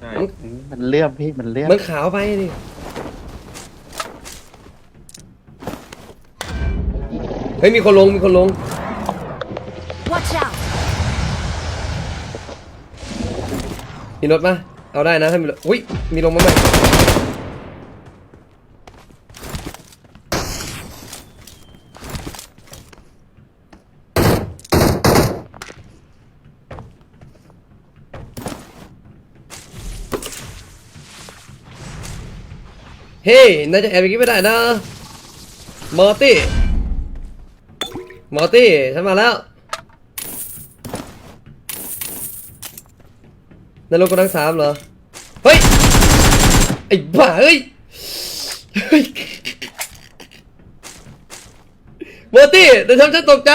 ใช่อืมมันเลื่อมพี่มันเลื่อมมันขาวไปดิเฮ้ยมีคนลงมีคนลง Watch out! มีรถปะเอาได้นะถ้ามีรถอุ้ยมีลงมาใหม่ เฮ้ยน่าจะแอบอย่างนี้ไม่ได้นะมอร์ตี้มอร์ตี้ฉันมาแล้วนรกกำลังสามเหรอ เฮ้ย ไอ้บ้าเฮ้ยมอร์ตี้เดี๋ยวทำฉันตกใจ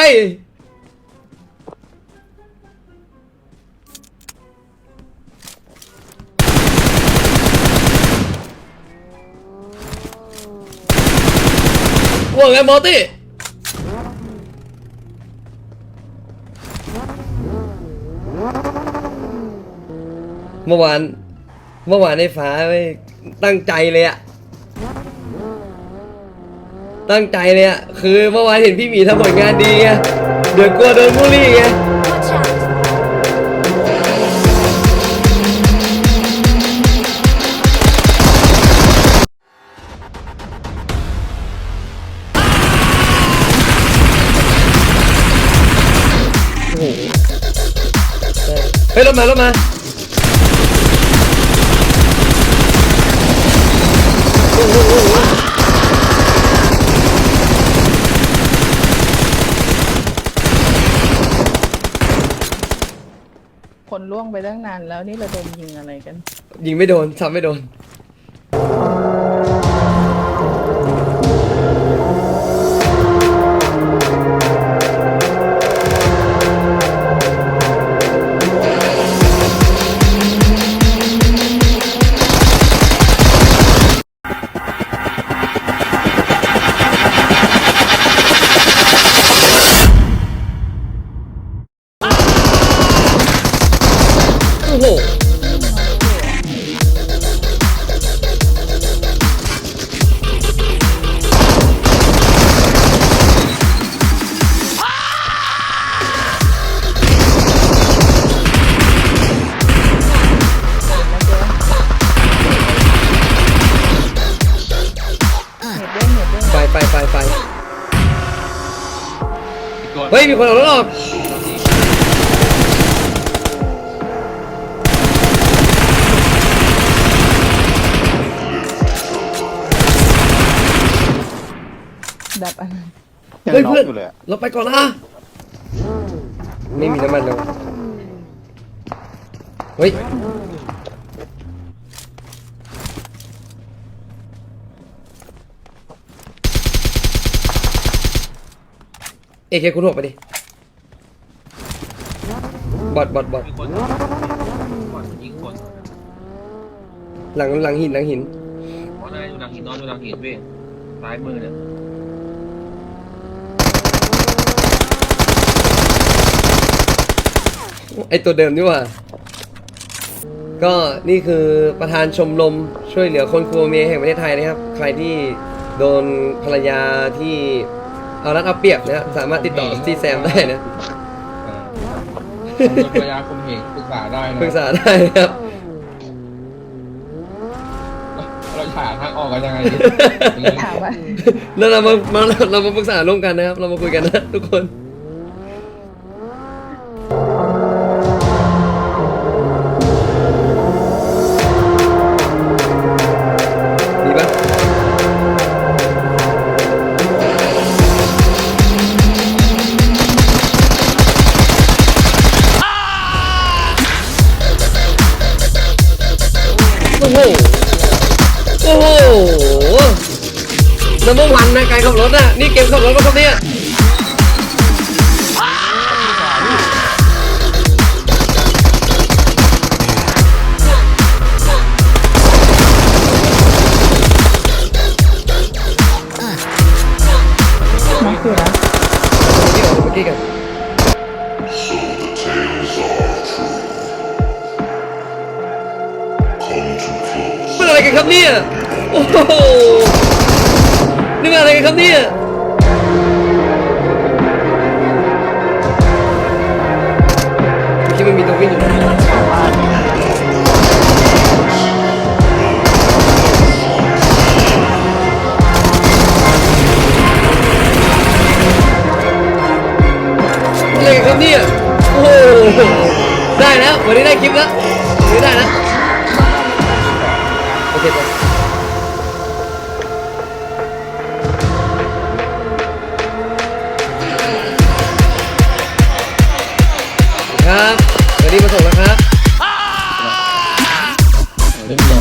ว่าไงโมอตี้เมื่อวานเมื่อวานในฟ้าไม่ตั้งใจเลยอะตั้งใจเลยอะคือเมื่อวานเห็นพี่หมีทำผลงานดีไงเดี๋ยวกลัวโดนบูลลี่ไง ฮ้ยรถมารถมาคนล่วงไปตั้งนานแล้วนี่ระดมยิงอะไรกัน ยิงไม่โดนทำไม่โดน ไฟไฟไฟไฟเฮ้ย มีคนเอารถออก อันนั้นยังเฮ้ยน็อกเพื่อนอยู่เลยอะเราไปก่อนนะไม่มีน้ำมันเลยวะเฮ้ยเอเคคุณหกไปดิบอดบอดบอดมีคนก่อนยิงคนหลังหลังหินหลังหิน เพราะนายอยู่หลังหินนอนอยู่หลังหินเว้ยซ้ายมือเนี่ย ไอตัวเดิมนี่หว่า ก็นี่คือประธานชมรมช่วยเหลือคนกลัวเมียแห่งประเทศไทยนะครับ ใครที่โดนภรรยาที่เอารัดเอาเปรียบนะครับสามารถติดต่อที่แซมได้นะผมเป็นภรรยาคมเหงปรึกษาได้นะปรึกษาได้นะครับ เราหาทางออกกันยังไงดี ถามว่า แล้วเรามามาเรามาปรึกษาร่วมกันนะครับ เรามาคุยกันนะทุกคน นัมเบอร์วันนะการขับรถนะนี่เกมขับรถก็ทำเนี่ยมันคือนะที่ออกเมื่อกี้กันเป็นอะไรกันครับเนี่ย โอ้โห ครับเนี่ยที่มันมีตัววิ่งอยู่นะอะไรกันครับเนี่ยโอ้โหได้แล้ววันนี้ได้คลิปแล้ววันนี้ได้แล้ว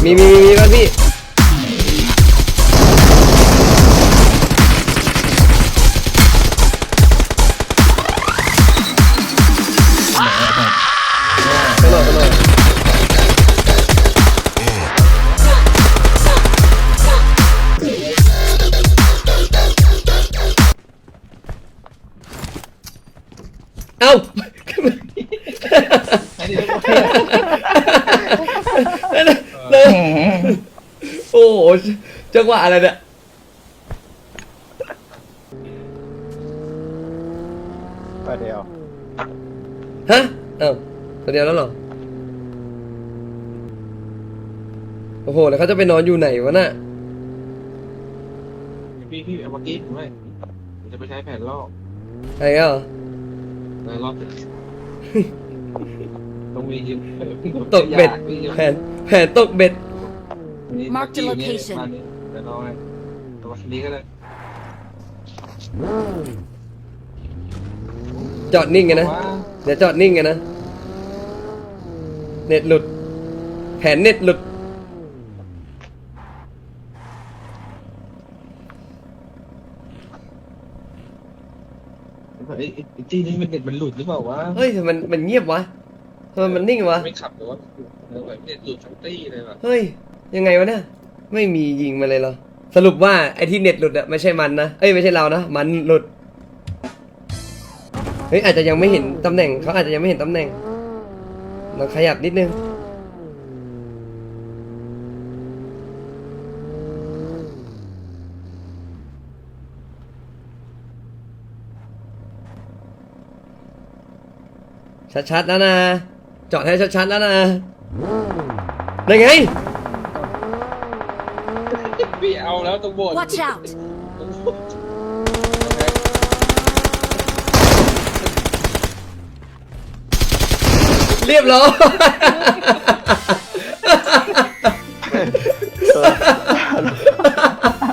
มีมีมีมีบ้างพี่ตลอดตลอดเอ้าโอ้โห จังหวะอะไรเนี่ยตัวเดียวฮะเอ้าตัวเดียวแล้วเหรอ โอ้โห แล้วเขาจะไปนอนอยู่ไหนวะน่ะ พี่พี่เอาเมื่อกี้ผมให้ผมจะไปใช้แผ่นลอกอะไรกันเหรอในรอบต้องมียืมตกเบ็ด แผนแผนตกเบ็ด Mark the location เดี๋ยวรอให้ตัวนี้ก็ได้จอดนิ่งกันนะเดี๋ยวจอดนิ่งกันนะ เน็ตหลุด แผนเน็ตหลุด ไอ้ไอ้จี้นี่มันเด็ดมันหลุดหรือเปล่าวะเฮ้ยทำไมมันมันเงียบวะทำไมมันนิ่งวะ ไม่ขับแต่ว่าเออแบบเด็ดหลุดทั้งตี้เลยว่ะเฮ้ย ยังไงวะเนี่ยไม่มียิงมาเลยเหรอ สรุปว่าไอ้ที่เน็ตหลุดอะไม่ใช่มันนะ เอ้ยไม่ใช่เรานะ มันหลุด เฮ้ยอาจจะยังไม่เห็นตำแหน่งเขาอาจจะยังไม่เห็นตำแหน่งเราขยับนิดนึง ชัดๆแล้วนะ จอดให้ชัดๆแล้วนะได้ไง พี่เอาแล้วตรงโบสถ์ Watch out! เรียบร้อย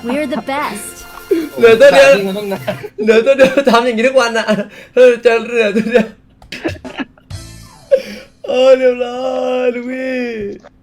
We're the best. เหลือตัวเดียวจริงมันต้องนานเหลือตัวเดียวทำอย่างนี้ทุกวันอะเออเจอเหลือตัวเดียวโอ้เรียบร้อยลูกพี่